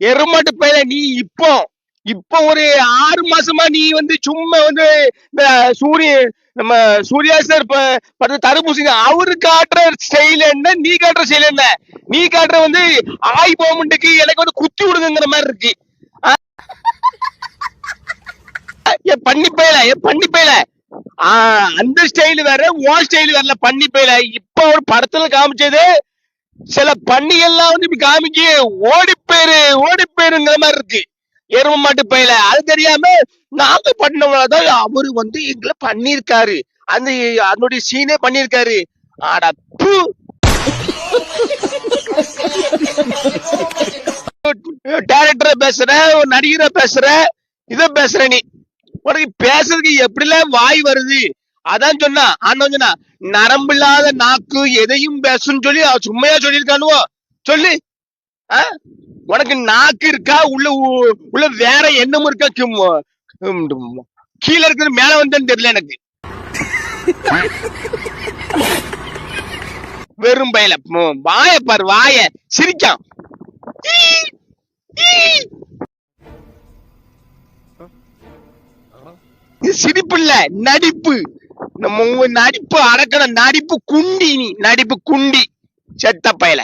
எருமாட்டு பயில நீ இப்போ இப்போ ஒரு ஆறு மாசமா நீ வந்து சும்மா வந்து இந்த சூரிய நம்ம சூர்யா சார் பண்ற தடுப்பூசி அவரு காட்டுற ஸ்டைல் என்ன நீ காட்டுற ஸ்டைல் என்ன? நீ காட்டுற வந்து ஆய் போமெண்ட்டுக்கு எனக்கு வந்து குத்தி விடுங்கிற மாதிரி இருக்கு. ஏ பண்ணி போயல? ஏ பண்ணி போயல? ஆஹ் அந்த ஸ்டைல் வேற ஓ ஸ்டைல் வேறல பண்ணி போயல? இப்ப ஒரு படத்துல காமிச்சது சில பண்ணிகள்லாம் வந்து இப்ப காமிக்கு ஓடி ஓடிப்பேருங்கிற ஓடி மாதிரி இருக்கு. எரும மாட்டு பையில. அது தெரியாம நாங்க பண்ணவங்கதான் அவரு வந்து எங்களை பண்ணிருக்காரு அந்த அதனுடைய சீனே பண்ணிருக்காரு ஆடா பூ! டேரக்டரை பேசுற ஒரு நடிகரை பேசுற இத பேசுற நீ. உனக்கு பேசுறதுக்கு எப்படிலாம் வாய் வருது? அதான் சொன்னா ஆண்டவன் சொன்னா நரம்பு இல்லாத நாக்கு எதையும் பேசுன்னு சொல்லி அவ சும்மையா சொல்லியிருக்கானுவோ? சொல்லு. உனக்கு நாக்கு இருக்கா? உள்ள உ- உள்ள வேற எண்ணமும் இருக்கா? கீழே இருக்கிறது மேல வந்தேன்னு தெரியல எனக்கு. வெறும் பயில. வாய பாரு வாய. சிரிக்கான். சிரிப்பு இல்ல நடிப்பு. நம்ம உங்க நடிப்பு அடக்கணும் நடிப்பு குண்டி நீ நடிப்பு குண்டி. செத்த பயல.